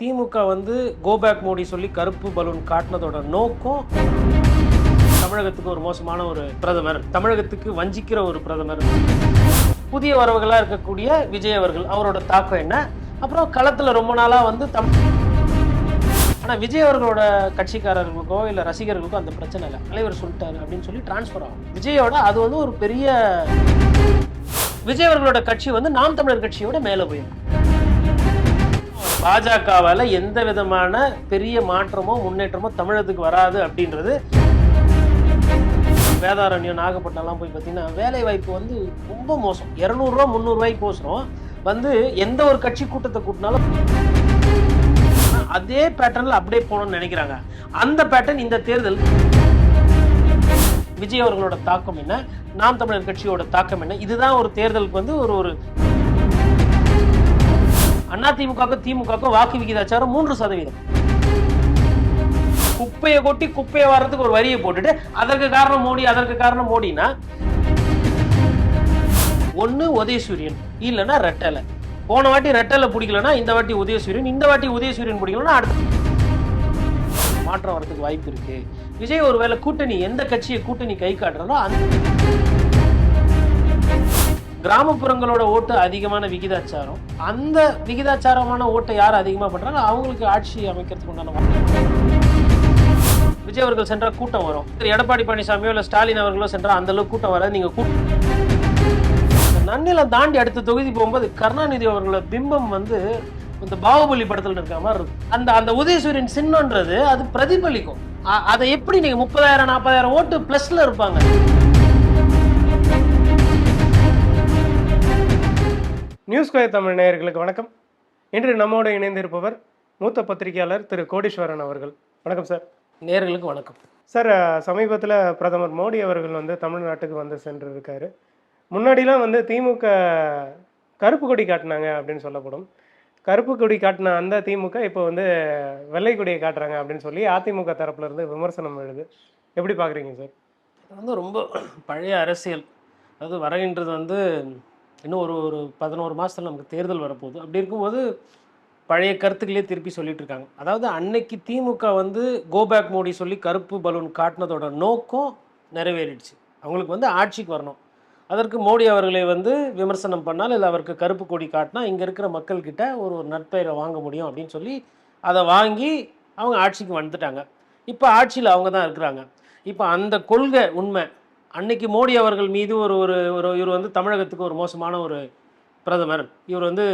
திமுக வந்து கோபேக் மோடி சொல்லி கருப்பு பலூன் காட்டினதோட நோக்கம் தமிழகத்துக்கு ஒரு மோசமான ஒரு பிரதமர். தமிழகத்துக்கு வஞ்சிக்கிற ஒரு பிரதமர். புதிய வரவுகளாக இருக்கக்கூடிய விஜய் அவர்கள் அவரோட தாக்கம் என்ன? அப்புறம் களத்தில் ரொம்ப நாளாக வந்து தம் ஆனால் விஜய் அவர்களோட கட்சிக்காரர்களுக்கோ இல்லை ரசிகர்களுக்கோ அந்த பிரச்சனை இல்லை. தலைவர் சொல்லிட்டாரு அப்படின்னு சொல்லி டிரான்ஸ்ஃபர் ஆகும். விஜயோட அது வந்து ஒரு பெரிய விஜய் அவர்களோட கட்சி வந்து நாம் தமிழர் கட்சியோட மேலே போயிடும். பாஜகவால் எந்த விதமான பெரிய மாற்றமோ முன்னேற்றமோ தமிழகத்துக்கு வராது அப்படின்றது வேதாரண்யம் நாகப்பட்டினம்லாம் போய் பார்த்தீங்கன்னா வேலை வாய்ப்பு வந்து ரொம்ப மோசம். இரநூறுவா முந்நூறுரூவாய்க்கு கோசரம் வந்து எந்த ஒரு கட்சி கூட்டத்தை கூட்டினாலும் அதே பேட்டர்னில் அப்படியே போகணும்னு நினைக்கிறாங்க. அந்த பேட்டர்ன் இந்த தேர்தல் விஜய் அவர்களோட தாக்கம் என்ன? நாம் தமிழர் கட்சியோட தாக்கம் என்ன? இதுதான் ஒரு தேர்தலுக்கு வந்து ஒரு ஒரு அதிமுகவுக்கும் திமுகவுக்கும் வாக்கு விகிதாச்சாரம் மூன்று சதவீதம். குப்பையை கொட்டி குப்பையை வர்றதுக்கு ஒரு வரியை போட்டுட்டு அதற்கு காரணம் மோடி அதற்கு காரணம் மோடினா ஒண்ணு உதயசூரியன் இல்லைன்னா ரெட்டலை. போன வாட்டி ரெட்டலை பிடிக்கலன்னா இந்த வாட்டி உதயசூரியன் இந்த வாட்டி உதயசூரியன் பிடிக்கலன்னா அடுத்த மாற்றம் வரதுக்கு வாய்ப்பு இருக்கு. விஜய் ஒருவேளை கூட்டணி எந்த கட்சியை கூட்டணி கை காட்டுறதோ அந்த கிராமப்புறங்களோட ஓட்டு அதிகமான விகிதாச்சாரம். அந்த விகிதாச்சாரமான ஓட்டை யார் அதிகமாக பண்றாங்க அவங்களுக்கு ஆட்சி அமைக்கிறதுக்கு உண்டான விஜய் அவர்கள் சென்றால் கூட்டம் வரும். எடப்பாடி பழனிசாமியோ இல்லை ஸ்டாலின் அவர்களோ சென்றால் அந்தளவுக்கு கூட்டம் வராது. நீங்கள் கூட்டம் நன்னிலம் தாண்டி அடுத்த தொகுதி போகும்போது கருணாநிதி அவர்களோட பிம்பம் வந்து இந்த பாகுபலி படத்தில் இருக்க மாதிரி இருக்கும். அந்த அந்த உதயசூரியன் சின்னன்றது அது பிரதிபலிக்கும். அதை எப்படி நீங்கள் முப்பதாயிரம் நாற்பதாயிரம் ஓட்டு பிளஸ்ல இருப்பாங்க? நியூஸ் கோய தமிழ் நேயர்களுக்கு வணக்கம். இன்று நம்மோடு இணைந்திருப்பவர் மூத்த பத்திரிகையாளர் திரு கோடீஸ்வரன் அவர்கள். வணக்கம் சார் நேர்களுக்கு வணக்கம். சார் சமீபத்தில் பிரதமர் மோடி அவர்கள் வந்து தமிழ்நாட்டுக்கு வந்து சென்று இருக்காரு முன்னாடிலாம் வந்து திமுக கருப்பு கொடி காட்டினாங்க அப்படின்னு சொல்லப்படும். கருப்பு கொடி காட்டின அந்த திமுக இப்போ வந்து வெள்ளை கொடியை காட்டுறாங்க அப்படின்னு சொல்லி அதிமுக தரப்புல இருந்து விமர்சனம் எழுது. எப்படி பார்க்குறீங்க சார் இது வந்து ரொம்ப பழைய அரசியல். அதாவது வருகின்றது வந்து இன்னும் ஒரு ஒரு பதினோரு மாதத்தில் நமக்கு தேர்தல் வரப்போகுது. அப்படி இருக்கும்போது பழைய கருத்துக்களே திருப்பி சொல்லிட்டு இருக்காங்க அதாவது அன்னைக்கு திமுக வந்து கோபேக் மோடி சொல்லி கருப்பு பலூன் காட்டினதோட நோக்கம் நிறைவேறிடுச்சு. அவங்களுக்கு வந்து ஆட்சிக்கு வரணும். அதற்கு மோடி அவர்களை வந்து விமர்சனம் பண்ணால் இல்லை அவருக்கு கருப்பு கொடி காட்டினா இங்கே இருக்கிற மக்கள்கிட்ட ஒரு ஒரு நட்பெயரை வாங்க முடியும் அப்படின்னு சொல்லி அதை வாங்கி அவங்க ஆட்சிக்கு வந்துட்டாங்க. இப்போ ஆட்சியில் அவங்க தான் இருக்கிறாங்க. இப்போ அந்த கொள்கை உண்மை. அன்னைக்கு மோடி அவர்கள் மீது ஒரு ஒரு ஒரு இவர் வந்து தமிழகத்துக்கு ஒரு மோசமான ஒரு பிரதமர். இவர் வந்து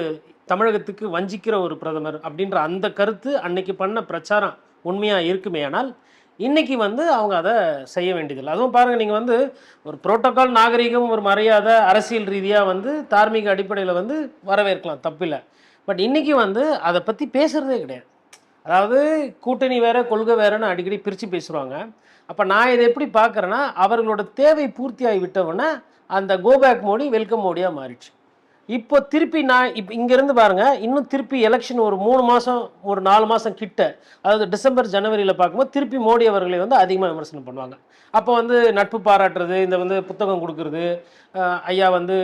தமிழகத்துக்கு வஞ்சிக்கிற ஒரு பிரதமர் அப்படின்ற அந்த கருத்து அன்னைக்கு பண்ண பிரச்சாரம் உண்மையாக இருக்குமே ஆனால் இன்னைக்கு வந்து அவங்க அதை செய்ய வேண்டியதில்லை. அதுவும் பாருங்கள் நீங்கள் வந்து ஒரு புரோட்டோக்கால் நாகரிகம் ஒரு மரியாதை அரசியல் ரீதியாக வந்து தார்மீக அடிப்படையில் வந்து வரவேற்கலாம் தப்பில்லை. பட் இன்னைக்கு வந்து அதை பற்றி பேசுகிறதே கிடையாது. அதாவது கூட்டணி வேறு கொள்கை வேறுன்னு அடிக்கடி பிரித்து பேசுவாங்க. அப்போ நான் இதை எப்படி பார்க்குறேன்னா அவர்களோட தேவை பூர்த்தியாகி விட்டவுடனே அந்த கோபேக் மோடி வெல்கம் மோடியாக மாறிடுச்சு. இப்போ திருப்பி நான் இப்போ இங்கேருந்து பாருங்கள் இன்னும் திருப்பி எலெக்ஷன் ஒரு மூணு மாதம் ஒரு நாலு மாதம் கிட்ட அதாவது டிசம்பர் ஜனவரியில் பார்க்கும்போது திருப்பி மோடி அவர்களை வந்து அதிகமாக விமர்சனம் பண்ணுவாங்க. அப்போ வந்து நட்பு பாராட்டுறது இந்த வந்து புத்தகம் கொடுக்கறது ஐயா வந்து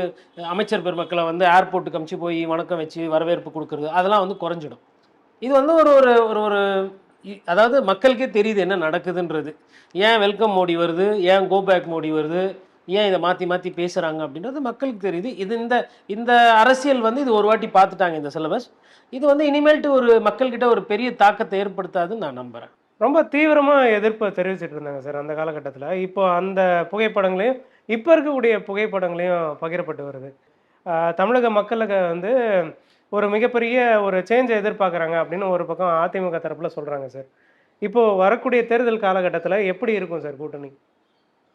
அமைச்சர் பெருமக்களை வந்து ஏர்போர்ட்டுக்கு அமுச்சு போய் வணக்கம் வச்சு வரவேற்பு கொடுக்கறது அதெல்லாம் வந்து குறைஞ்சிடும். இது வந்து ஒரு ஒரு ஒரு ஒரு அதாவது மக்களுக்கே தெரியுது என்ன நடக்குதுன்றது. ஏன் வெல்கம் மோடி வருது? ஏன் கோபேக் மோடி வருது? ஏன் இதை மாற்றி மாற்றி பேசுகிறாங்க அப்படின்றது மக்களுக்கு தெரியுது. இது இந்த இந்த அரசியல் வந்து இது ஒரு வாட்டி பார்த்துட்டாங்க இந்த சிலபஸ் இது வந்து இனிமேல்ட்டு ஒரு மக்கள்கிட்ட ஒரு பெரிய தாக்கத்தை ஏற்படுத்தாதுன்னு நான் நம்புகிறேன் ரொம்ப தீவிரமாக எதிர்ப்பை தெரிவிச்சிட்டு இருந்தாங்க சார் அந்த காலகட்டத்தில். இப்போ அந்த புகைப்படங்களையும் இப்போ இருக்கக்கூடிய புகைப்படங்களையும் பகிரப்பட்டு வருது. தமிழக மக்களுக்கு வந்து ஒரு மிகப்பெரிய ஒரு சேஞ்சை எதிர்பார்க்குறாங்க அப்படின்னு ஒரு பக்கம் அதிமுக தரப்பில் சொல்கிறாங்க சார் இப்போது வரக்கூடிய தேர்தல் காலகட்டத்தில் எப்படி இருக்கும் சார் கூட்டணி?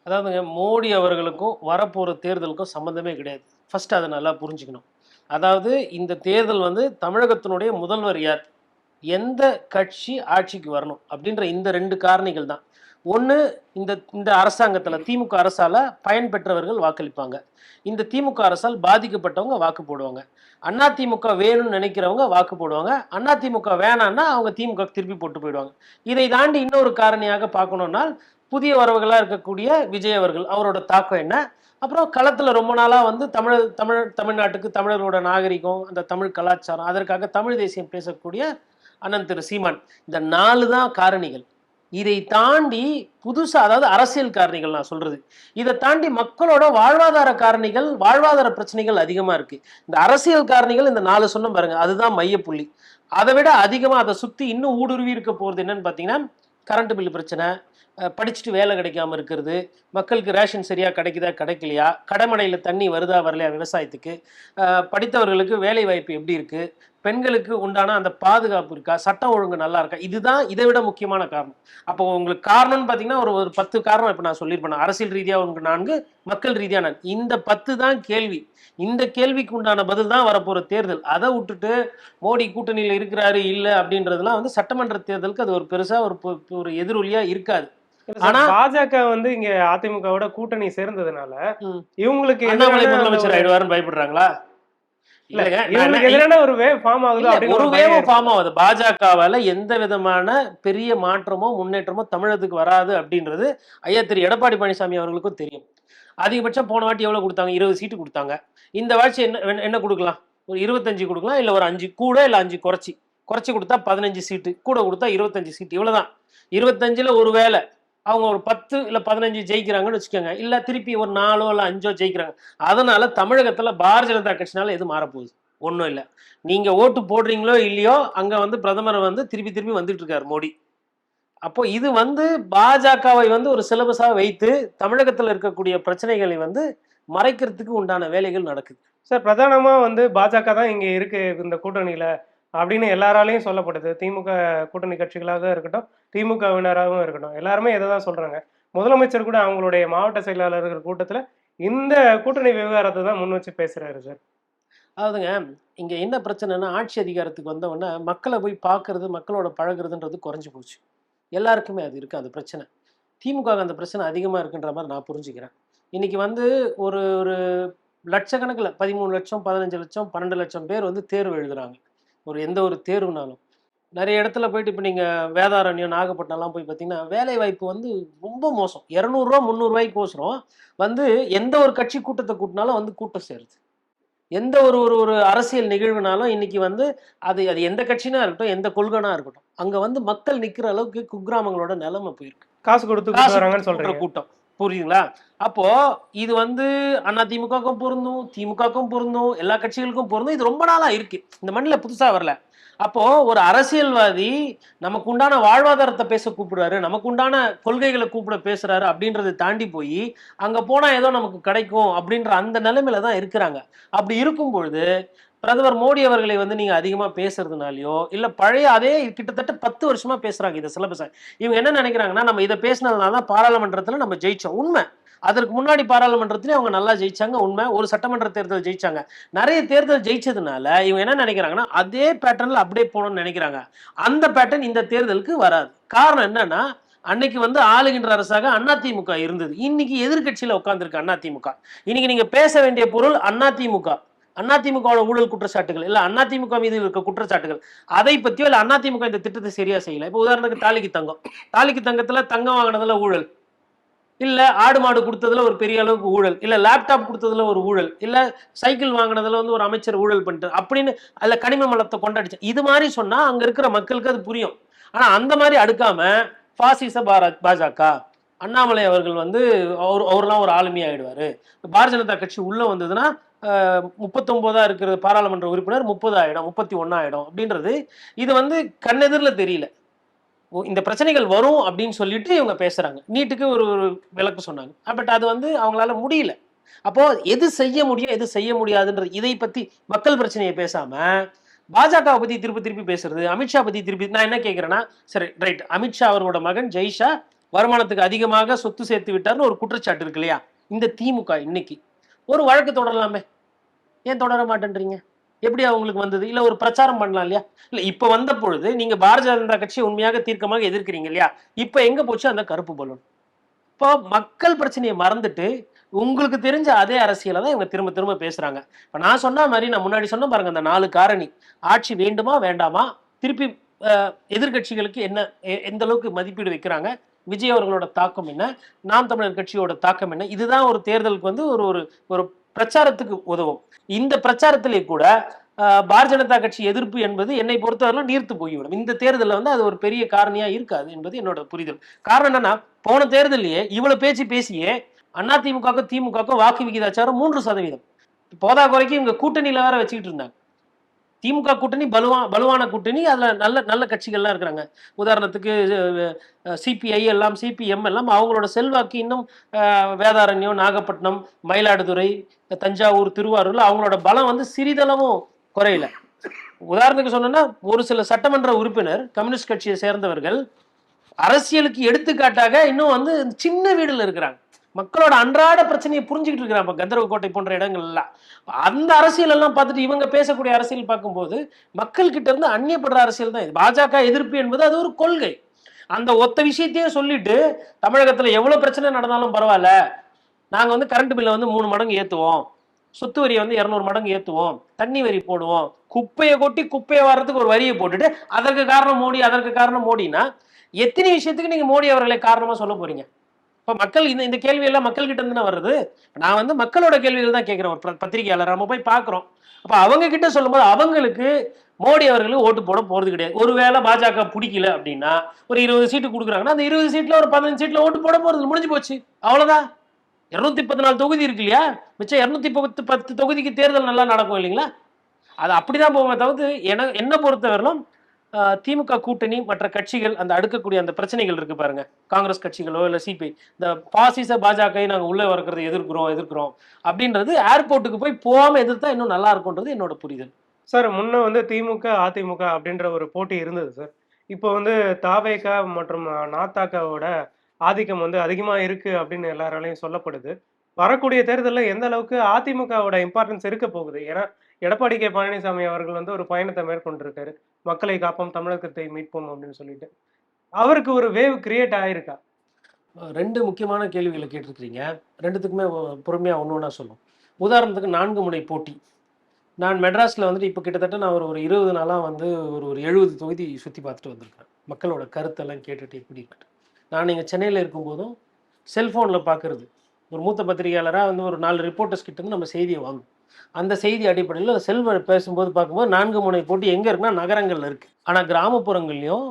அதாவதுங்க மோடி அவர்களுக்கும் வரப்போகிற தேர்தலுக்கும் சம்மந்தமே கிடையாது. ஃபஸ்ட்டு அதை நல்லா புரிஞ்சுக்கணும். அதாவது இந்த தேர்தல் வந்து தமிழகத்தினுடைய முதல்வர் யார்? எந்த கட்சி ஆட்சிக்கு வரணும்? அப்படின்ற இந்த ரெண்டு காரணிகள் தான். ஒன்று இந்த இந்த அரசாங்கத்தில் திமுக அரசால் பயன்பெற்றவர்கள் வாக்களிப்பாங்க. இந்த திமுக அரசால் பாதிக்கப்பட்டவங்க வாக்கு போடுவாங்க. அண்ணா திமுக வேணும்னு நினைக்கிறவங்க வாக்கு போடுவாங்க. அண்ணா திமுக வேணான்னா அவங்க திமுக திருப்பி போட்டு போயிடுவாங்க. இதை தாண்டி இன்னொரு காரணியாக பார்க்கணும்னா புதிய வரவுகளாக இருக்கக்கூடிய விஜய் அவர்கள் அவரோட தாக்கம் என்ன? அப்புறம் களத்தில் ரொம்ப நாளாக வந்து தமிழ் தமிழ் தமிழ்நாட்டுக்கு தமிழர்களோட நாகரிகம் அந்த தமிழ் கலாச்சாரம் அதற்காக தமிழ் தேசியம் பேசக்கூடிய அண்ணன் திரு சீமான். இந்த நாலு தான் காரணிகள். இதை தாண்டி புதுசா அதாவது அரசியல் காரணிகள் நான் சொல்றது. இதை தாண்டி மக்களோட வாழ்வாதார காரணிகள் வாழ்வாதார பிரச்சனைகள் அதிகமா இருக்கு. இந்த அரசியல் காரணிகள் இந்த நாலு சொன்ன பாருங்க அதுதான் மையப்புள்ளி. அதை விட அதிகமா அதை சுத்தி இன்னும் ஊடுருவி இருக்க போறது என்னன்னு பாத்தீங்கன்னா கரண்ட் பில் பிரச்சனை படிச்சுட்டு வேலை கிடைக்காம இருக்கிறது மக்களுக்கு ரேஷன் சரியா கிடைக்குதா கிடைக்கலையா கடமடையில் தண்ணி வருதா வரலையா விவசாயத்துக்கு படித்தவர்களுக்கு வேலை வாய்ப்பு எப்படி இருக்கு பெண்களுக்கு உண்டான அந்த பாதுகாப்பு இருக்கா? சட்டம் ஒழுங்கு நல்லா இருக்கா? இதுதான் இதை விட முக்கியமான காரணம். அப்போ உங்களுக்கு காரணம்னு பார்த்தீங்கன்னா ஒரு ஒரு பத்து காரணம் இப்போ நான் சொல்லியிருப்பேன். அரசியல் ரீதியாக உங்களுக்கு நான்கு மக்கள் ரீதியாக நான் இந்த பத்து தான் கேள்வி. இந்த கேள்விக்கு உண்டான பதில் தான் வரப்போகிற தேர்தல். அதை விட்டுட்டு மோடி கூட்டணியில் இருக்கிறாரு இல்லை அப்படின்றதுலாம் வந்து சட்டமன்ற தேர்தலுக்கு அது ஒரு பெருசாக ஒரு ஒரு எதிரொலியாக இருக்காது. ஆனா பாஜக வந்து இங்க அதிமுகவோட கூட்டணி சேர்ந்ததுனால. இவங்களுக்கு அந்த முதலமைச்சர் ஆயிடுவாருன்னு பயப்படுறாங்களா? எதிரான ஒரு வே ஃபார்ம் ஆகுது ஒரு இருக்கு. ஃபார்ம் ஆகுது. பாஜகவால எந்த விதமான பெரிய மாற்றமோ முன்னேற்றமோ தமிழகத்துக்கு வராது அப்படின்றது ஐயா திரு எடப்பாடி பழனிசாமி அவர்களுக்கும் தெரியும். அதிகபட்சம் போன வாட்டி எவ்வளவு கொடுத்தாங்க? இருபது சீட்டு கொடுத்தாங்க. இந்த வாட்சி என்ன என்ன- கொடுக்கலாம்? ஒரு இருபத்தஞ்சு கொடுக்கலாம் இல்ல ஒரு அஞ்சு கூட இல்ல அஞ்சு குறைச்சி. குறைச்சி கொடுத்தா பதினஞ்சு சீட்டு கூட கொடுத்தா இருபத்தஞ்சு சீட்டு இவ்வளவுதான். இருபத்தஞ்சுல ஒரு வேலை அவங்க ஒரு பத்து இல்ல பதினஞ்சு ஜெயிக்கிறாங்கன்னு வச்சுக்கோங்க. இல்ல திருப்பி ஒரு நாலோ இல்ல அஞ்சோ ஜெயிக்கிறாங்க. அதனால தமிழகத்துல பாரதிய ஜனதா கட்சினால எது மாறப்போகுது? ஒன்றும் இல்லை. நீங்க ஓட்டு போடுறீங்களோ இல்லையோ அங்க வந்து பிரதமர் வந்து திருப்பி திருப்பி வந்துட்டு இருக்காரு மோடி. அப்போ இது வந்து பாஜகவை வந்து ஒரு சிலபஸாக வைத்து தமிழகத்தில் இருக்கக்கூடிய பிரச்சனைகளை வந்து மறைக்கிறதுக்கு உண்டான வேலைகள் நடக்குது. சார் பிரதானமாக வந்து பாஜக தான் இங்கே இருக்கு இந்த கூட்டணியில். அப்படின்னு எல்லாராலையும் சொல்லப்படுது. திமுக கூட்டணி கட்சிகளாக இருக்கட்டும் திமுகவினராகவும் இருக்கட்டும். எல்லாருமே இதை தான் சொல்றாங்க. முதலமைச்சர் கூட அவங்களுடைய மாவட்ட செயலாளர்கள் கூட்டத்தில் இந்த கூட்டணி விவகாரத்தை தான் முன் வச்சு பேசுறாரு சார். அதாவதுங்க இங்க என்ன பிரச்சனைனா ஆட்சி அதிகாரத்துக்கு வந்தவொடனே மக்களை போய் பார்க்கறது மக்களோட பழகுறதுன்றது குறைஞ்சு போச்சு. எல்லாருக்குமே அது இருக்கு அது பிரச்சனை. திமுக அந்த பிரச்சனை அதிகமா இருக்குன்ற மாதிரி நான் புரிஞ்சுக்கிறேன். இன்னைக்கு வந்து ஒரு ஒரு லட்சக்கணக்கில் பதிமூணு லட்சம் பதினஞ்சு லட்சம் பன்னெண்டு லட்சம் பேர் வந்து தேர்வு எழுதுறாங்க. ஒரு எந்த ஒரு தேர்வுனாலும். நிறைய இடத்துல போயிட்டு இப்போ நீங்கள் வேதாரண்யம் நாகப்பட்டினம்லாம் போய் பார்த்தீங்கன்னா வேலை வாய்ப்பு வந்து ரொம்ப மோசம். இரநூறுவா முந்நூறுரூவாய்க்கு கோசரம் வந்து எந்த ஒரு கட்சி கூட்டத்தை கூட்டினாலும் வந்து கூட்டம் சேருது. எந்த ஒரு ஒரு ஒரு அரசியல் நிகழ்வுனாலும் இன்னைக்கு வந்து அது அது எந்த கட்சினா இருக்கட்டும் எந்த கொள்கைனா இருக்கட்டும் அங்க வந்து மக்கள் நிக்கிற அளவுக்கு குக்கிராமங்களோட நிலைமை போயிருக்கு. காசு கொடுத்து கூட்டம். புரியுதுங்களா? அப்போ இது வந்து அண்ணா திமுகவுக்கும் பொருந்தும் திமுகவுக்கும் பொருந்தும் எல்லா கட்சிகளுக்கும் பொருந்தும். இது ரொம்ப நாளா இருக்கு. இந்த மண்ணில் புதுசா வரல. அப்போ ஒரு அரசியல்வாதி நமக்கு உண்டான வாழ்வாதாரத்தை பேச கூப்பிடுறாரு நமக்கு உண்டான கொள்கைகளை கூப்பிட பேசுறாரு அப்படின்றத தாண்டி போய் அங்க போனா ஏதோ நமக்கு கிடைக்கும் அப்படின்ற அந்த நிலைமையில தான் இருக்கிறாங்க. அப்படி இருக்கும் பொழுது பிரதமர் மோடி அவர்களை வந்து நீங்க அதிகமா பேசுறதுனாலயோ இல்ல பழைய அதே கிட்டத்தட்ட பத்து வருஷமா பேசுறாங்க இதை சிலபஸ். இவங்க என்ன நினைக்கிறாங்கன்னா நம்ம இதை பேசினதுனால தான் பாராளுமன்றத்துல நம்ம ஜெயிச்சோம். உண்மை. அதற்கு முன்னாடி பாராளுமன்றத்திலே அவங்க நல்லா ஜெயிச்சாங்க உண்மை. ஒரு சட்டமன்ற தேர்தல் ஜெயிச்சாங்க. நிறைய தேர்தல் ஜெயிச்சதுனால இவங்க என்ன நினைக்கிறாங்கன்னா அதே பேட்டர்னில் அப்படியே போகணும்னு நினைக்கிறாங்க. அந்த பேட்டர்ன் இந்த தேர்தலுக்கு வராது. காரணம் என்னன்னா அன்னைக்கு வந்து ஆளுகின்ற அரசாக அதிமுக இருந்தது. இன்னைக்கு எதிர்கட்சியில் உட்காந்துருக்கு அதிமுக இன்னைக்கு நீங்க பேச வேண்டிய பொருள் அதிமுக அதிமுகவோட ஊழல் குற்றச்சாட்டுகள் இல்லை அதிமுக மீது இருக்க குற்றச்சாட்டுகள். அதை பற்றியோ இல்லை அதிமுக இந்த திட்டத்தை சரியா செய்யல. இப்போ உதாரணத்துக்கு தாலிக்கு தங்கம். தாலிக்கு தங்கத்துல தங்கம் வாங்கினதுல ஊழல். இல்ல ஆடு மாடு கொடுத்ததுல ஒரு பெரிய அளவுக்கு ஊழல். இல்ல லேப்டாப் கொடுத்ததுல ஒரு ஊழல். இல்ல சைக்கிள் வாங்கினதுல வந்து ஒரு அமைச்சர் ஊழல் பண்ணிட்டு அப்படின்னு அதுல கனிம மலத்தை கொண்டாடிச்சு. இது மாதிரி சொன்னா அங்க இருக்கிற மக்களுக்கு அது புரியும். ஆனா அந்த மாதிரி அடுக்காம பாசிச பாரத் பாஜக அண்ணாமலை அவர்கள் வந்து அவர் அவர்லாம் ஒரு ஆளுமை ஆயிடுவாரு. பாரதிய ஜனதா கட்சி உள்ள வந்ததுன்னா முப்பத்தொம்போதா இருக்கிற பாராளுமன்ற உறுப்பினர் முப்பது ஆயிடும் முப்பத்தி ஒன்னாயிடும் அப்படின்றது இது வந்து கண்ணெதிரில் தெரியல. இந்த பிரச்சனைகள் வரும் அப்படின்னு சொல்லிட்டு இவங்க பேசுறாங்க. நீட்டுக்கு ஒரு ஒரு விளக்கு சொன்னாங்க. பட் அது வந்து அவங்களால முடியல. அப்போ எது செய்ய முடியும் எது செய்ய முடியாதுன்றது இதை பத்தி மக்கள் பிரச்சனையை பேசாம பாஜகவை பத்தி திருப்பி திருப்பி பேசுறது அமித்ஷா பத்தி திருப்பி நான் என்ன கேட்கிறேன்னா சரி ரைட் அமித்ஷா அவரோட மகன் ஜெய்ஷா வருமானத்துக்கு அதிகமாக சொத்து சேர்த்து விட்டார்னு ஒரு குற்றச்சாட்டு இருக்கு இல்லையா? இந்த திமுக இன்னைக்கு. ஒரு வழக்கு தொடரலாமே. ஏன் தொடர மாட்டேன்றீங்க? எப்படி அவங்களுக்கு வந்தது? இல்ல ஒரு பிரச்சாரம் பண்ணலாம் இல்லையா? இல்ல இப்ப வந்த பொழுது நீங்க பாரதிய ஜனதா கட்சியை உண்மையாக தீர்க்கமாக எதிர்க்கிறீங்க இல்லையா? இப்ப எங்க போச்சு அந்த கருப்பு பலூன்? இப்போ மக்கள் பிரச்சனையை மறந்துட்டு உங்களுக்கு தெரிஞ்ச அதே அரசியலை தான் இவங்க திரும்ப திரும்ப பேசுறாங்க. இப்ப நான் சொன்ன மாதிரி நான் முன்னாடி சொன்ன பாருங்க அந்த நாலு காரணி. ஆட்சி வேண்டுமா வேண்டாமா? திருப்பி எதிர்கட்சிகளுக்கு எதிர்க்கட்சிகளுக்கு என்ன எ- எந்த அளவுக்கு மதிப்பீடு வைக்கிறாங்க? விஜய் அவர்களோட தாக்கம் என்ன? நாம் தமிழர் கட்சியோட தாக்கம் என்ன? இதுதான் ஒரு தேர்தலுக்கு வந்து ஒரு ஒரு ஒரு பிரச்சாரத்துக்கு உதவும். இந்த பிரச்சாரத்திலே கூட பாரதிய ஜனதா கட்சி எதிர்ப்பு என்பது என்னை பொறுத்தவரையிலும் நீர்த்து போய்விடும். இந்த தேர்தலில் வந்து அது ஒரு பெரிய காரணியா இருக்காது என்பது என்னோட புரிதல். காரணம் என்னன்னா போன தேர்தலையே இவ்வளவு பேச்சு பேசியே அதிமுகவுக்கும் திமுகவுக்கும் வாக்கு விகிதாச்சாரம் மூன்று சதவீதம். போதா குறைக்கு இவங்க கூட்டணியில வேற வச்சுக்கிட்டு இருந்தாங்க. திமுக கூட்டணி பலுவா பலுவான கூட்டணி அதில் நல்ல நல்ல கட்சிகள்லாம் இருக்கிறாங்க. உதாரணத்துக்கு சிபிஐ எல்லாம் சிபிஎம் எல்லாம் அவங்களோட செல்வாக்கு இன்னும் வேதாரண்யம் நாகப்பட்டினம் மயிலாடுதுறை தஞ்சாவூர் திருவாரூர்ல அவங்களோட பலம் வந்து சிறிதளவும் குறையல. உதாரணத்துக்கு சொன்னோன்னா ஒரு சில சட்டமன்ற உறுப்பினர் கம்யூனிஸ்ட் கட்சியை சேர்ந்தவர்கள் அரசியலுக்கு எடுத்துக்காட்டாக இன்னும் வந்து சின்ன வீடுல இருக்கிறாங்க. மக்களோட அன்றாட பிரச்சனையை புரிஞ்சுக்கிட்டு இருக்கிறாங்க இப்ப கோட்டை போன்ற இடங்கள்லாம் அந்த அரசியல் எல்லாம் பார்த்துட்டு இவங்க பேசக்கூடிய அரசியல் பார்க்கும்போது மக்கள்கிட்ட இருந்து அந்நியப்படுற அரசியல் தான் இது. பாஜக எதிர்ப்பு என்பது அது ஒரு கொள்கை. அந்த ஒத்த விஷயத்தையே சொல்லிட்டு தமிழகத்துல எவ்வளவு பிரச்சனை நடந்தாலும் பரவாயில்ல. நாங்க வந்து கரண்ட் பில்லை வந்து மூணு மடங்கு ஏத்துவோம். சொத்து வரியை வந்து இரநூறு மடங்கு ஏத்துவோம். தண்ணி வரி போடுவோம். குப்பையை கொட்டி குப்பையை வர்றதுக்கு ஒரு வரியை போட்டுட்டு அதற்கு காரணம் மோடி அதற்கு காரணம் மோடினா எத்தனை விஷயத்துக்கு நீங்க மோடி அவர்களை காரணமா சொல்ல போறீங்க? இப்போ மக்கள் இந்த இந்த கேள்வியெல்லாம் மக்கள் கிட்ட இருந்து வருது நான் வந்து மக்களோட கேள்விகள் தான் கேட்குறேன் ஒரு பத்திரிகையாளர். நம்ம போய் பார்க்குறோம் அப்போ அவங்க கிட்ட சொல்லும்போது அவங்களுக்கு மோடி அவர்களுக்கு ஓட்டு போட போகிறது கிடையாது. ஒருவேளை பாஜக பிடிக்கல அப்படின்னா ஒரு இருபது சீட்டு கொடுக்குறாங்கன்னா அந்த இருபது சீட்ல ஒரு பதினஞ்சு சீட்ல ஓட்டு போட போகிறது முடிஞ்சு போச்சு. அவ்வளோதான் இரநூத்தி பத்து நாலு தொகுதி இருக்கு இல்லையா? மிச்சம் இரநூத்தி பத்து பத்து தொகுதிக்கு தேர்தல் நல்லா நடக்கும் இல்லைங்களா? அது அப்படிதான் போவோமே தவிர்த்து என என்ன பொறுத்தவரையிலும் திமுக கூட்டணி மற்ற கட்சிகள் அந்த அடுக்கக்கூடிய அந்த பிரச்சனைகள் இருக்கு பாருங்க. காங்கிரஸ் கட்சிகளோ இல்ல சிபிஐ இந்த பாசிச பாஜக நாங்க உள்ள வரக்கிறத எதிர்க்கிறோம் எதிர்க்கிறோம் அப்படின்றது ஏர்போர்ட்டுக்கு போய் போகாம எதிர்த்தா இன்னும் நல்லா இருக்கும்ன்றது என்னோட புரிதல். சார் முன்ன வந்து திமுக அதிமுக அப்படின்ற ஒரு போட்டி இருந்தது சார் இப்போ வந்து தாவேகா மற்றும் நாத்தாக்காவோட ஆதிக்கம் வந்து அதிகமா இருக்கு அப்படின்னு எல்லாராலையும் சொல்லப்படுது. வரக்கூடிய தேர்தலில் எந்த அளவுக்கு அதிமுகவோட இம்பார்ட்டன்ஸ் இருக்க போகுது? ஏன்னா எடப்பாடி கே. பழனிசாமி அவர்கள் வந்து ஒரு பயணத்தை மேற்கொண்டிருக்காரு. மக்களை காப்போம் தமிழகத்தை மீட்போம் அப்படின்னு சொல்லிட்டு. அவருக்கு ஒரு வேவ் கிரியேட் ஆயிருக்கா? ரெண்டு முக்கியமான கேள்விகளை கேட்டிருக்கிறீங்க. ரெண்டுத்துக்குமே பொறுமையாக ஒன்று ஒன்றா சொல்லும். உதாரணத்துக்கு நான்கு முனை போட்டி. நான் மெட்ராஸில் வந்துட்டு இப்போ கிட்டத்தட்ட நான் ஒரு ஒரு இருபது நாளாக வந்து ஒரு ஒரு எழுபது தொகுதி சுற்றி பார்த்துட்டு வந்திருக்கேன். மக்களோட கருத்தெல்லாம் கேட்டுட்டு எப்படி இருக்கட்டும். நான் இங்கே சென்னையில் இருக்கும்போதும் செல்ஃபோனில் பார்க்குறது ஒரு மூத்த பத்திரிகையாளராக வந்து ஒரு நாலு ரிப்போர்ட்டர்ஸ் கிட்டேருந்து நம்ம செய்தியை வாங்கும் அந்த செய்தி அடிப்படையில் செல்வ பேசும்போது பார்க்கும்போது நான்கு முனை போட்டி எங்கே இருக்குன்னா நகரங்களில் இருக்குது ஆனால் கிராமப்புறங்கள்லையும்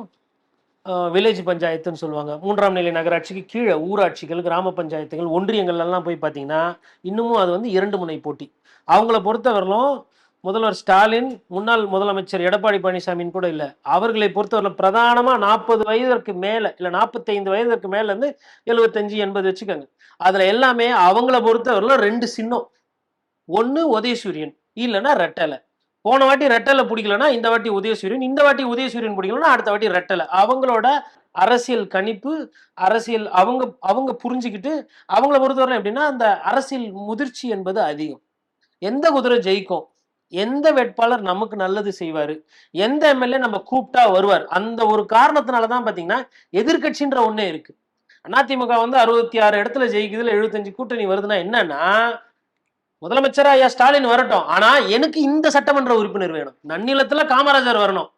வில்லேஜ் பஞ்சாயத்துன்னு சொல்லுவாங்க. மூன்றாம் நிலை நகராட்சிக்கு கீழே ஊராட்சிகள் கிராம பஞ்சாயத்துகள் ஒன்றியங்கள் எல்லாம் போய் பார்த்தீங்கன்னா இன்னமும் அது வந்து இரண்டு முனை போட்டி. அவங்கள பொறுத்தவரையிலும் முதல்வர் ஸ்டாலின் முன்னாள் முதலமைச்சர் எடப்பாடி பழனிசாமின்னு கூட இல்லை. அவர்களை பொறுத்தவரையிலும் பிரதானமாக நாற்பது வயதிற்கு மேலே இல்லை நாற்பத்தைந்து வயதிற்கு மேலேருந்து எழுபத்தஞ்சி எழுபத்தஞ்சு எண்பது வச்சுக்கோங்க. அதில் எல்லாமே அவங்கள பொறுத்தவரையிலும் ரெண்டு சின்னம். ஒன்று உதயசூரியன் இல்லைன்னா ரெட்டலை. போன வாட்டி ரெட்டலை பிடிக்கலன்னா இந்த வாட்டி உதயசூரியன் இந்த வாட்டி உதயசூரியன் பிடிக்கலன்னா அடுத்த வாட்டி ரெட்டலை. அவங்களோட அரசியல் கணிப்பு அரசியல் அவங்க அவங்க புரிஞ்சுக்கிட்டு அவங்கள பொறுத்தவரை எப்படின்னா அந்த அரசியல் முதிர்ச்சி என்பது அதிகம். எந்த குதிரை ஜெயிக்கும்? எந்த வேட்பாளர் நமக்கு நல்லது செய்வார்? எந்த எம்எல்ஏ நம்ம கூப்பிட்டா வருவார்? அந்த ஒரு காரணத்தினால தான் பார்த்தீங்கன்னா எதிர்க்கட்சின்ற ஒன்றே இருக்கு. அதிமுக வந்து அறுபத்தி ஆறு இடத்துல ஜெயிக்குதுல எழுபத்தஞ்சு கூட்டணி வருதுன்னா என்னன்னா முதலமைச்சர் ஐயா ஸ்டாலின் வரட்டும். ஆனா எனக்கு இந்த சட்டமன்ற உறுப்பினர் வேணும். நன்னிலத்துல காமராஜர் வரணும்.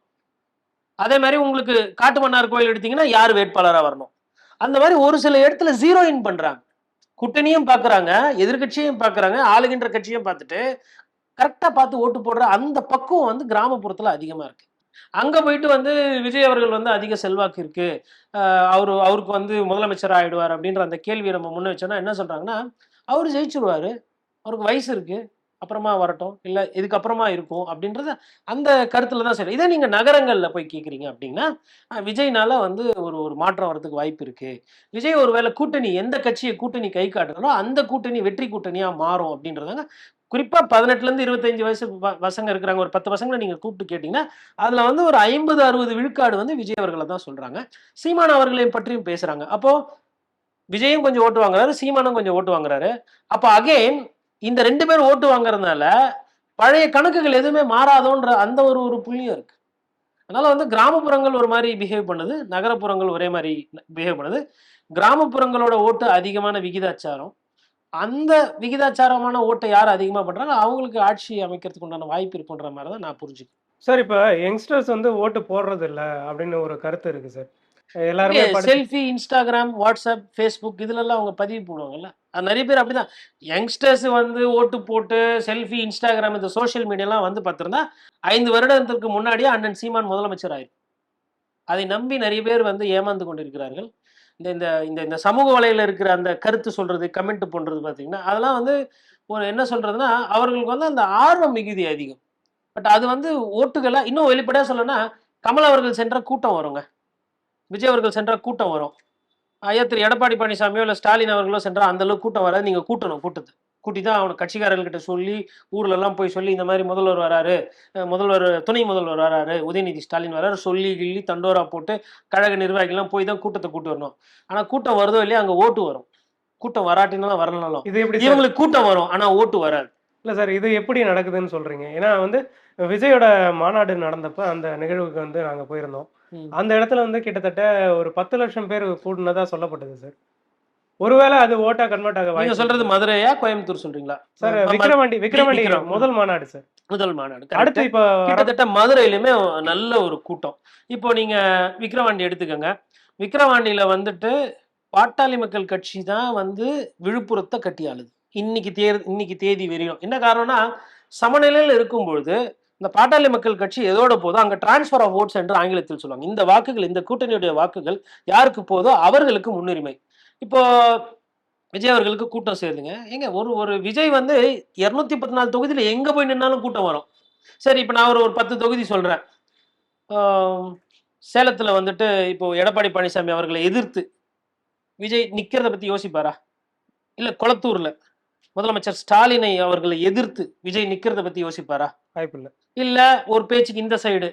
அதே மாதிரி உங்களுக்கு காட்டுமன்னார் கோயில் எடுத்தீங்கன்னா யார் வேட்பாளராக வரணும்? அந்த மாதிரி ஒரு சில இடத்துல ஜீரோ இன் பண்றாங்க. கூட்டணியும் பார்க்குறாங்க எதிர்க்கட்சியும் பார்க்குறாங்க ஆளுகின்ற கட்சியும் பார்த்துட்டு கரெக்டாக பார்த்து ஓட்டு போடுற அந்த பக்குவம் வந்து கிராமப்புறத்தில் அதிகமாக இருக்கு. அங்கே போயிட்டு வந்து விஜய் அவர்கள் வந்து அதிக செல்வாக்கு இருக்கு. அவர் அவருக்கு வந்து முதலமைச்சர் ஆயிடுவார் அப்படின்ற அந்த கேள்வியை நம்ம முன்ன வச்சோம்னா என்ன சொல்கிறாங்கன்னா அவர் ஜெயிச்சிருவாரு. அவருக்கு வயசு இருக்கு. அப்புறமா வரட்டும். இல்ல இதுக்கப்புறமா இருக்கும் அப்படின்றத அந்த கருத்துல தான் சரி இதே நீங்க நகரங்கள்ல போய் கேக்குறீங்க அப்படின்னா விஜய்னால வந்து ஒரு ஒரு மாற்றம் வரதுக்கு வாய்ப்பு இருக்கு. விஜய் ஒருவேளை கூட்டணி எந்த கட்சியை கூட்டணி கை காட்டுறதோ அந்த கூட்டணி வெற்றி கூட்டணியா மாறும் அப்படின்றதாங்க. குறிப்பாக பதினெட்டுலேருந்து இருபத்தஞ்சு வயசு ப- பசங்க இருக்கிறாங்க. ஒரு பத்து பசங்களை நீங்கள் கூப்பிட்டு கேட்டிங்கன்னா அதில் வந்து ஒரு ஐம்பது அறுபது விழுக்காடு வந்து விஜய் அவர்களை தான் சொல்கிறாங்க சீமான் அவர்களையும் பற்றியும் பேசுகிறாங்க அப்போது விஜயும் கொஞ்சம் ஓட்டு வாங்குறாரு சீமானும் கொஞ்சம் ஓட்டு வாங்குறாரு. அப்போ அகெயின் இந்த ரெண்டு பேர் ஓட்டு வாங்குறதுனால பழைய கணக்குகள் எதுவுமே மாறாதோன்ற அந்த ஒரு ஒரு புள்ளியும் இருக்கு. அதனால வந்து கிராமப்புறங்கள் ஒரு மாதிரி பிஹேவ் பண்ணுது நகரப்புறங்கள் ஒரே மாதிரி பிஹேவ் பண்ணுது. கிராமப்புறங்களோட ஓட்டு அதிகமான விகிதாச்சாரம். அந்த விகிதாச்சாரமான ஓட்டை யார் அதிகமாக பண்ணுறாங்க அவங்களுக்கு ஆட்சி அமைக்கிறதுக்கு உண்டான வாய்ப்பு இருக்குன்ற மாதிரி தான் நான் புரிஞ்சுக்கிறேன். சார் இப்போ யங்ஸ்டர்ஸ் வந்து ஓட்டு போடுறதில்ல அப்படின்னு ஒரு கருத்து இருக்குது சார். எல்லாருமே செல்ஃபி இன்ஸ்டாகிராம் வாட்ஸ்அப் ஃபேஸ்புக் இதுலலாம் அவங்க பதிவு போடுவாங்கல்ல. அது நிறைய பேர் அப்படிதான். யங்ஸ்டர்ஸ் வந்து ஓட்டு போட்டு செல்ஃபி இன்ஸ்டாகிராம் இந்த சோஷியல் மீடியாலாம் வந்து பார்த்திருந்தா ஐந்து வருடத்திற்கு முன்னாடியே அண்ணன் சீமான் முதலமைச்சர் ஆயிரும் அதை நம்பி நிறைய பேர் வந்து ஏமாந்து கொண்டிருக்கிறார்கள். இந்த இந்த இந்த இந்த சமூக வலையில இருக்கிற அந்த கருத்து சொல்றது கமெண்ட் பண்றது பார்த்தீங்கன்னா அதெல்லாம் வந்து ஒரு என்ன சொல்றதுன்னா அவர்களுக்கு வந்து அந்த ஆர்வம் மிகுதி அதிகம். பட் அது வந்து ஓட்டுகளை இன்னும் வெளிப்படையாக சொல்லணும்னா கமல் அவர்கள் சென்ற கூட்டம் வருங்க. விஜய் அவர்கள் சென்ற கூட்டம் வரும். ஐயா திரு எடப்பாடி பழனிசாமியோ இல்லை ஸ்டாலின் அவர்களோ சென்றால் அந்த அளவுக்கு கூட்டம் வராது. நீங்கள் கூட்டணும் கூட்டத்தை. கூட்டி தான் அவனை கட்சிக்காரர்கிட்ட சொல்லி ஊர்ல எல்லாம் போய் சொல்லி இந்த மாதிரி முதல்வர் வராரு முதல்வர் துணை முதல்வர் வராரு உதயநிதி ஸ்டாலின் வராரு சொல்லி கிள்ளி தண்டோரா போட்டு கழக நிர்வாகிகள்லாம் போய் தான் கூட்டத்தை கூட்டு வரணும். ஆனால் கூட்டம் வருதோ இல்லையா அங்கே ஓட்டு வரும். கூட்டம் வராட்டினாலும் வரலனாலும். இது எப்படி இவங்களுக்கு கூட்டம் வரும் ஆனால் ஓட்டு வராது. இல்ல சார் இது எப்படி நடக்குதுன்னு சொல்றீங்க? ஏன்னா வந்து விஜயோட மாநாடு நடந்தப்ப அந்த நிகழ்வுக்கு வந்து நாங்க போயிருந்தோம். அந்த இடத்துல வந்து கிட்டத்தட்ட ஒரு பத்து லட்சம் பேர் கூடுனதா சொல்லப்பட்டது சார். ஒருவேளை அது ஓட்டா கன்வெர்ட் ஆக நீங்க சொல்றது? மதுரையா கோயம்புத்தூர் சொல்றீங்களா? சார் விக்ரவாண்டி விக்ரவாண்டி. முதல் மாநாடு சார். முதல் மாநாடு. அடுத்து இப்ப கிட்டத்தட்ட மதுரையிலுமே நல்ல ஒரு கூட்டம். இப்போ நீங்க விக்கிரவாண்டி எடுத்துக்கோங்க. விக்கிரவாண்டியில வந்துட்டு பாட்டாளி மக்கள் கட்சி தான் வந்து விழுப்புரத்தை கட்டி ஆளுது. இன்னைக்கு தேர் இன்னைக்கு தேதி வரையும் என்ன காரணம்னா சமநிலையில் இருக்கும்பொழுது இந்த பாட்டாளி மக்கள் கட்சி எதோட போதோ அங்கே டிரான்ஸ்ஃபர் ஆஃப் ஓட்ஸ் என்று ஆங்கிலத்தில் சொல்லுவாங்க. இந்த வாக்குகள் இந்த கூட்டணியுடைய வாக்குகள் யாருக்கு போதோ அவர்களுக்கு முன்னுரிமை. இப்போ விஜய் அவர்களுக்கு கூட்டம் சேருதுங்க. ஏங்க ஒரு ஒரு விஜய் வந்து இரநூத்தி பத்து நாலு தொகுதியில் எங்கே போய் நின்னாலும் கூட்டம் வரும். சரி இப்போ நான் ஒரு ஒரு பத்து தொகுதி சொல்கிறேன் சேலத்தில் வந்துட்டு இப்போ எடப்பாடி பழனிசாமி அவர்களை எதிர்த்து விஜய் நிற்கிறத பற்றி யோசிப்பாரா? இல்லை குளத்தூரில்? முதலமைச்சர் ஸ்டாலினை அவர்களை எதிர்த்து விஜய் நிக்கிறத பத்தி யோசிப்பாரா? வாய்ப்பு இல்ல இல்ல ஒரு பேச்சுக்கு இந்த சைடு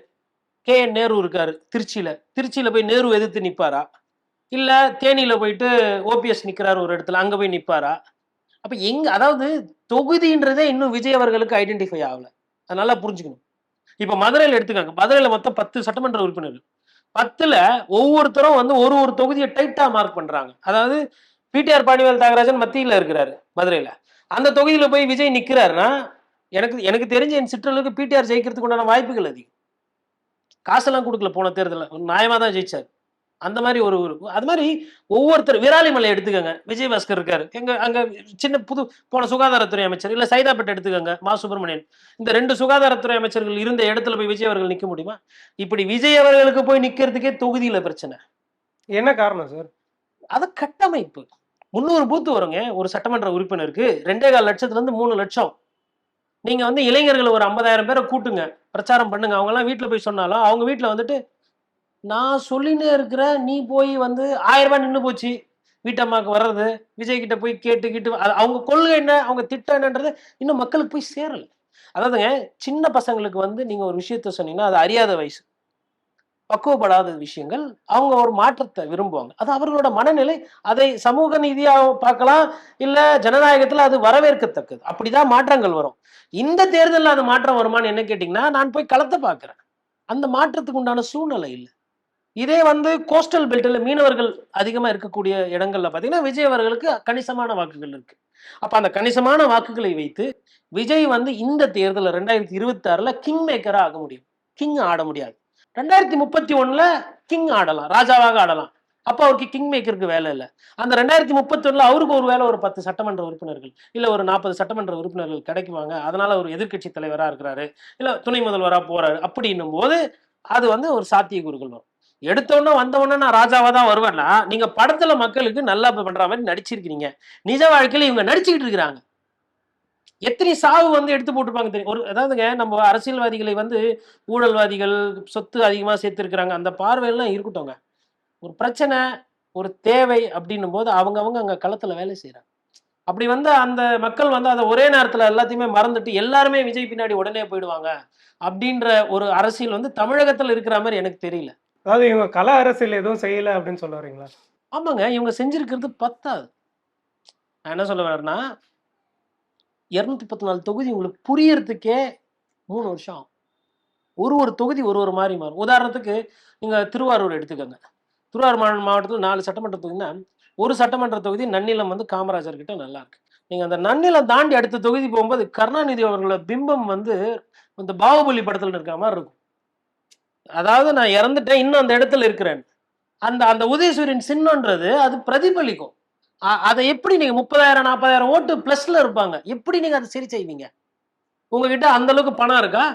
கே என் நேரு இருக்காரு திருச்சியில. திருச்சியில போய் நேரு எதிர்த்து நிப்பாரா? இல்ல தேனியில போயிட்டு ஓபிஎஸ் நிக்கிறாரு ஒரு இடத்துல அங்க போய் நிப்பாரா? அப்ப எங்க அதாவது தொகுதின்றதே இன்னும் விஜய் அவர்களுக்கு ஐடென்டிஃபை ஆகல. அது நல்லா புரிஞ்சுக்கணும். இப்ப மதுரையில எடுத்துக்காங்க மதுரையில மொத்தம் பத்து சட்டமன்ற உறுப்பினர்கள். பத்துல ஒவ்வொருத்தரும் வந்து ஒரு ஒரு தொகுதியை டைட்டா மார்க் பண்றாங்க. அதாவது பிடிஆர் பாண்டிவேல் தியாகராஜன் மத்தியில இருக்கிறாரு மதுரையில. அந்த தொகுதியில போய் விஜய் நிக்கிறாருன்னா எனக்கு எனக்கு தெரிஞ்ச என் சிற்றளவுக்கு பிடிஆர் ஜெயிக்கிறதுக்கு உண்டான வாய்ப்புகள் அதிகம். காசெல்லாம் கொடுக்கல போன தேர்தலில். நியாயமா தான் ஜெயிச்சார். அந்த மாதிரி ஒரு ஒரு அது மாதிரி ஒவ்வொருத்தர் விராலிமலை எடுத்துக்கோங்க. விஜய் பாஸ்கர் இருக்காரு. எங்க அங்க சின்ன புது போன சுகாதாரத்துறை அமைச்சர் இல்ல சைதாப்பேட்டை எடுத்துக்கோங்க மா சுப்பிரமணியன். இந்த ரெண்டு சுகாதாரத்துறை அமைச்சர்கள் இருந்த இடத்துல போய் விஜய் அவர்கள் நிக்க முடியுமா? இப்படி விஜய் அவர்களுக்கு போய் நிக்கிறதுக்கே தொகுதியில பிரச்சனை. என்ன காரணம் சார்? அது கட்டமைப்பு. முந்நூறு பூத்து வருங்க. ஒரு சட்டமன்ற உறுப்பினருக்கு ரெண்டே கால் லட்சத்துல இருந்து மூணு லட்சம். நீங்க வந்து இளைஞர்களை ஒரு ஐம்பதாயிரம் பேரை கூட்டுங்க. பிரச்சாரம் பண்ணுங்க. அவங்க எல்லாம் வீட்டுல போய் சொன்னாலும் அவங்க வீட்டுல வந்துட்டு நான் சொல்லினே இருக்கிறேன் நீ போய் வந்து ஆயிரம் ரூபாய் நின்று போச்சு. வீட்டம்மாக்கு வர்றது விஜய் கிட்ட போய் கேட்டு கிட்டு அது அவங்க கொள்கை என்ன? அவங்க திட்டம் என்னன்றது இன்னும் மக்களுக்கு போய் சேரல. அதாவதுங்க சின்ன பசங்களுக்கு வந்து நீங்க ஒரு விஷயத்த சொன்னீங்கன்னா அது அறியாத வயசு. பக்குவப்படாத விஷயங்கள் அவங்க ஒரு மாற்றத்தை விரும்புவாங்க. அது அவர்களோட மனநிலை அதை சமூக நீதியாக பார்க்கலாம் இல்லை ஜனநாயகத்தில் அது வரவேற்கத்தக்கது. அப்படிதான் மாற்றங்கள் வரும். இந்த தேர்தலில் அது மாற்றம் வருமான்னு என்ன கேட்டிங்கன்னா நான் போய் களத்தை பார்க்குறேன். அந்த மாற்றத்துக்கு உண்டான சூழ்நிலை இல்லை. இதே வந்து கோஸ்டல் பெல்ட்டில் மீனவர்கள் அதிகமாக இருக்கக்கூடிய இடங்களில் பார்த்தீங்கன்னா விஜய் அவர்களுக்கு கணிசமான வாக்குகள் இருக்கு. அப்போ அந்த கணிசமான வாக்குகளை வைத்து விஜய் வந்து இந்த தேர்தலில் ரெண்டாயிரத்தி இருபத்தி ஆறில் கிங் மேக்கராக ஆக முடியும். கிங் ஆட முடியாது. ரெண்டாயிரத்தி முப்பத்தி ஒண்ணுல கிங் ஆடலாம் ராஜாவாக ஆடலாம். அப்போ அவருக்கு கிங் மேக்கருக்கு வேலை இல்லை. அந்த ரெண்டாயிரத்தி முப்பத்தி ஒண்ணுல அவருக்கு ஒரு வேலை ஒரு பத்து சட்டமன்ற உறுப்பினர்கள் இல்ல ஒரு நாற்பது சட்டமன்ற உறுப்பினர்கள் கிடைக்குவாங்க அதனால ஒரு எதிர்க்கட்சி தலைவரா இருக்கிறாரு. இல்ல துணை முதல்வரா போறாரு அப்படின்னும் போது அது வந்து ஒரு சாத்தியக்கூறுகள் வரும். எடுத்தோடனே வந்தவொடனே நான் ராஜாவா தான் வருவேன்னா நீங்க படத்துல மக்களுக்கு நல்லா பண்ற மாதிரி நடிச்சிருக்கீங்க நிஜ வாழ்க்கையில இவங்க நடிச்சுக்கிட்டு இருக்கிறாங்க. எத்தனை சாவு வந்து எடுத்து போட்டிருப்பாங்க தெரியும்? ஒரு அதாவதுங்க நம்ம அரசியல்வாதிகளை வந்து ஊழல்வாதிகள் சொத்து அதிகமாக சேர்த்துருக்குறாங்க. அந்த பார்வையெல்லாம் இருக்கட்டும்ங்க. ஒரு பிரச்சனை ஒரு தேவை அப்படின்னும் போது அவங்கவங்க அங்கே களத்தில் வேலை செய்கிறாங்க அப்படி வந்து அந்த மக்கள் வந்து அதை ஒரே நேரத்தில் எல்லாத்தையுமே மறந்துட்டு எல்லாருமே விஜய் பின்னாடி உடனே போயிடுவாங்க அப்படின்ற ஒரு அரசியல் வந்து தமிழகத்தில் இருக்கிற மாதிரி எனக்கு தெரியல. அதாவது இவங்க கல அரசியல் எதுவும் செய்யல அப்படின்னு சொல்ல வரீங்களா? ஆமாங்க இவங்க செஞ்சிருக்கிறது பத்தாது. நான் என்ன சொல்ல வரேன்னா இரநூத்தி பத்து நாலு தொகுதி உங்களுக்கு புரியறதுக்கே மூணு வருஷம் ஆகும். ஒரு ஒரு தொகுதி ஒரு ஒரு மாதிரி மாறும். உதாரணத்துக்கு நீங்கள் திருவாரூர் எடுத்துக்கோங்க. திருவாரூர் மாவட்டத்தில் நாலு சட்டமன்ற தொகுதினா ஒரு சட்டமன்ற தொகுதி நன்னிலம் வந்து காமராஜர் கிட்ட நல்லா இருக்கு. அந்த நன்னிலம் தாண்டி அடுத்த தொகுதி போகும்போது கருணாநிதி அவர்களோட பிம்பம் வந்து இந்த பாகுபலி படத்தில் இருக்கிற மாதிரி இருக்கும். அதாவது நான் இறந்துட்டேன் இன்னும் அந்த இடத்துல இருக்கிறேன். அந்த அந்த உதயசூரியன் சின்னன்றது அது பிரதிபலிக்கும். அதை எப்படி நீங்க முப்பதாயிரம் நாற்பதாயிரம் ஓட்டு பிளஸ்ல இருப்பாங்க? எப்படி நீங்க அதை சரி செய்வீங்க? உங்ககிட்ட அந்த அளவுக்கு பணம் இருக்கா?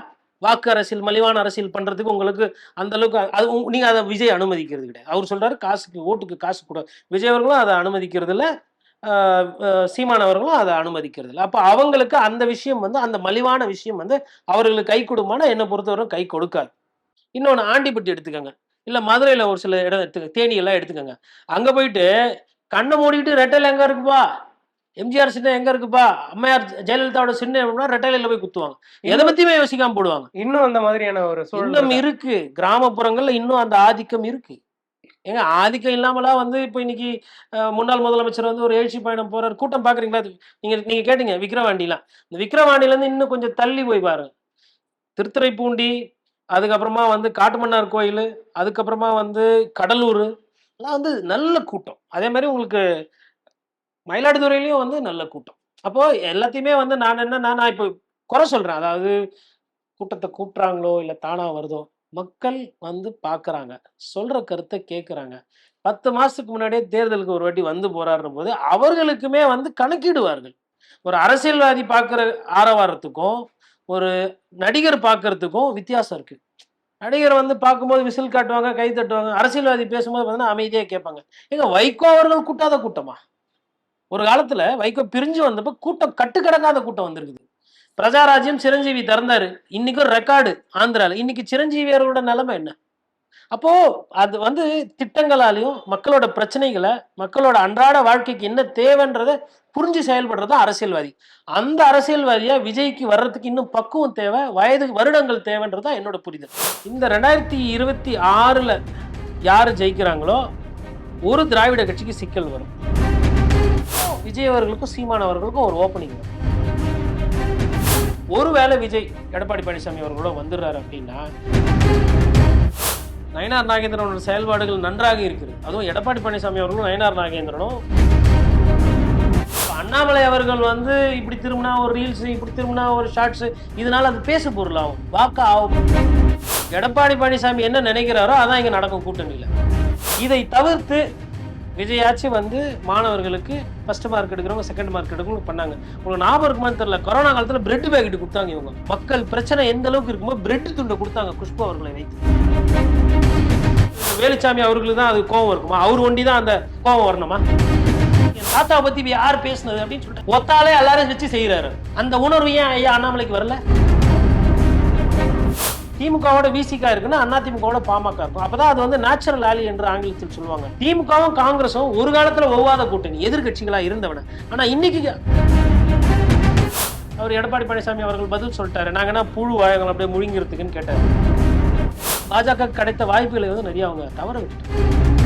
வாக்கு அரசியல் மலிவான அரசியல் பண்றதுக்கு உங்களுக்கு அந்த அளவுக்கு அது நீங்க அதை விஜய் அனுமதிக்கிறது கிடையாது. அவர் சொல்றாரு காசுக்கு ஓட்டுக்கு காசு கூட. விஜய் அவர்களும் அதை அனுமதிக்கிறது இல்ல. சீமான் அவர்களும் அதை அனுமதிக்கிறது இல்லை. அப்போ அவங்களுக்கு அந்த விஷயம் வந்து அந்த மலிவான விஷயம் வந்து அவர்களுக்கு கை கொடுமானா என்னை பொறுத்தவரை கை கொடுக்காது. இன்னொன்று ஆண்டிப்பட்டி எடுத்துக்கோங்க. இல்லை மதுரையில் ஒரு சில இடம் எடுத்துக்க தேனியெல்லாம் எடுத்துக்கோங்க. அங்கே போயிட்டு கண்ணை மூடிக்கிட்டு ரெட்டையில் எங்கே இருக்குப்பா? எம்ஜிஆர் சின்ன எங்கே இருக்குப்பா? அம்மையார் ஜெயலலிதாவோட சின்ன எப்படின்னா ரெட்டையில போய் குத்துவாங்க. எதை பற்றியுமே யோசிக்காம போடுவாங்க. இன்னும் அந்த மாதிரியான ஒரு இன்னும் இருக்கா? கிராமப்புறங்கள்ல இன்னும் அந்த ஆதிக்கம் இருக்கு. ஏங்க ஆதிக்கம் இல்லாமலாம் வந்து இப்போ இன்னைக்கு முன்னாள் முதலமைச்சர் வந்து ஒரு எழுச்சி பயணம் போறாரு. கூட்டம் பாக்குறீங்களா? நீங்க நீங்க கேட்டீங்க விக்ரவாண்டிலாம் இந்த விக்ரவாண்டில இருந்து இன்னும் கொஞ்சம் தள்ளி போய் பாருங்க. திருத்துறைப்பூண்டி அதுக்கப்புறமா வந்து காட்டுமன்னார் கோயில் அதுக்கப்புறமா வந்து கடலூர் அதெல்லாம் வந்து நல்ல கூட்டம். அதே மாதிரி உங்களுக்கு மயிலாடுதுறையிலையும் வந்து நல்ல கூட்டம். அப்போ எல்லாத்தையுமே வந்து நான் என்ன நான் இப்போ குறை சொல்றேன். அதாவது கூட்டத்தை கூட்டுறாங்களோ இல்லை தானா வருதோ மக்கள் வந்து பார்க்குறாங்க சொல்ற கருத்தை கேட்குறாங்க பத்து மாசத்துக்கு முன்னாடியே தேர்தலுக்கு ஒரு வாட்டி வந்து போராடுற போது அவர்களுக்குமே வந்து கணக்கிடுவார்கள். ஒரு அரசியல்வாதி பார்க்குற ஆரவாரத்துக்கும் ஒரு நடிகர் பார்க்கறதுக்கும் வித்தியாசம் இருக்கு. நடிகர் வந்து பார்க்கும்போது விசில் காட்டுவாங்க கை தட்டுவாங்க. அரசியல்வாதி பேசும்போது பார்த்தீங்கன்னா அமைதியாக கேட்பாங்க. எங்கள் வைகோ அவர்கள் கூட்டாத கூட்டமா? ஒரு காலத்தில் வைகோ பிரிஞ்சு வந்தப்போ கூட்டம் கட்டுக்கடங்காத கூட்டம் வந்திருக்குது. பிரஜாராஜ்யம் சிரஞ்சீவி திறந்தாரு. இன்னைக்கும் ரெக்கார்டு ஆந்திராவில் இன்னைக்கு சிரஞ்சீவி அவர்களோட நிலைமை என்ன? அப்போ அது வந்து திட்டங்களாலையும் மக்களோட பிரச்சனைகளை மக்களோட அன்றாட வாழ்க்கைக்கு என்ன தேவைன்றதை புரிஞ்சு செயல்படுறது தான் அரசியல்வாதி. அந்த அரசியல்வாதியா விஜய்க்கு வர்றதுக்கு இன்னும் பக்குவம் தேவை வயது வருடங்கள் தேவைன்றது தான் என்னோட புரிதல். இந்த ரெண்டாயிரத்தி இருபத்தி ஆறுல யார் ஜெயிக்கிறாங்களோ ஒரு திராவிட கட்சிக்கு சிக்கல் வரும். விஜய் அவர்களுக்கும் சீமான் அவர்களுக்கும் ஒரு ஓப்பனிங் வரும். ஒருவேளை விஜய் எடப்பாடி பழனிசாமி அவர்களோட வந்துடுறாரு அப்படின்னா நயனார் நாகேந்திரனோட செயல்பாடுகள் நன்றாக இருக்குது அதுவும் எடப்பாடி பழனிசாமி அவர்களும் நயனார் நாகேந்திரனும் அண்ணாமலை அவர்கள் வந்து இப்படி திரும்பினா ஒரு ரீல்ஸ் இப்படி திரும்பினா ஒரு ஷார்ட்ஸ் இதனால அது பேச பொருளாகும். வாக்கா ஆகும். எடப்பாடி பழனிசாமி என்ன நினைக்கிறாரோ அதான் இங்கே நடக்கும் கூட்டணியில். இதை தவிர்த்து விஜயாச்சு வந்து மாணவர்களுக்கு ஃபர்ஸ்ட் மார்க் எடுக்கிறவங்க செகண்ட் மார்க் எடுக்கிறவங்க பண்ணாங்க. உங்களுக்கு ஞாபகம் இருக்குமா தெரியல. கொரோனா காலத்தில் பிரெட் பேக்கெட் கொடுத்தாங்க இவங்க. மக்கள் பிரச்சனை எந்த அளவுக்கு இருக்குமோ பிரெட் துண்டை கொடுத்தாங்க குஷ்பு அவர்களை வைத்து. வேலுச்சாமி அவர்களுக்கு தான் அது கோவம் இருக்குமா? அவர் ஒண்டி தான் அந்த கோவம் வரணுமா? தாத்தா பத்தி யார் பேசுனது அப்படின்னு சொல்லிட்டு ஒத்தாலே எல்லாரும் வச்சு செய்யறாரு அந்த உணர்வு ஏன் ஐயா அண்ணாமலைக்கு வரல? திமுகவோட விசிகா இருக்குன்னா அண்ணா திமுகவோட பாமக இருக்கும். அப்பதான் அது வந்து நேச்சுரல் ஆலி என்று ஆங்கிலத்தில் சொல்லுவாங்க. திமுகவும் காங்கிரஸும் ஒரு காலத்துல ஒவ்வாத கூட்டணி எதிர்கட்சிகளா இருந்தவன. ஆனா இன்னைக்கு அவர் எடப்பாடி பழனிசாமி அவர்கள் பதில் சொல்லிட்டாரு. நாங்க என்ன புழு வாழங்கள் அப்படியே முழுங்கிறதுக்குன்னு கேட்டாரு. பாஜக கிடைத்த வாய்ப்புகளை வந்து நிறைய அவங்க தவற விட்டுட்டாங்க.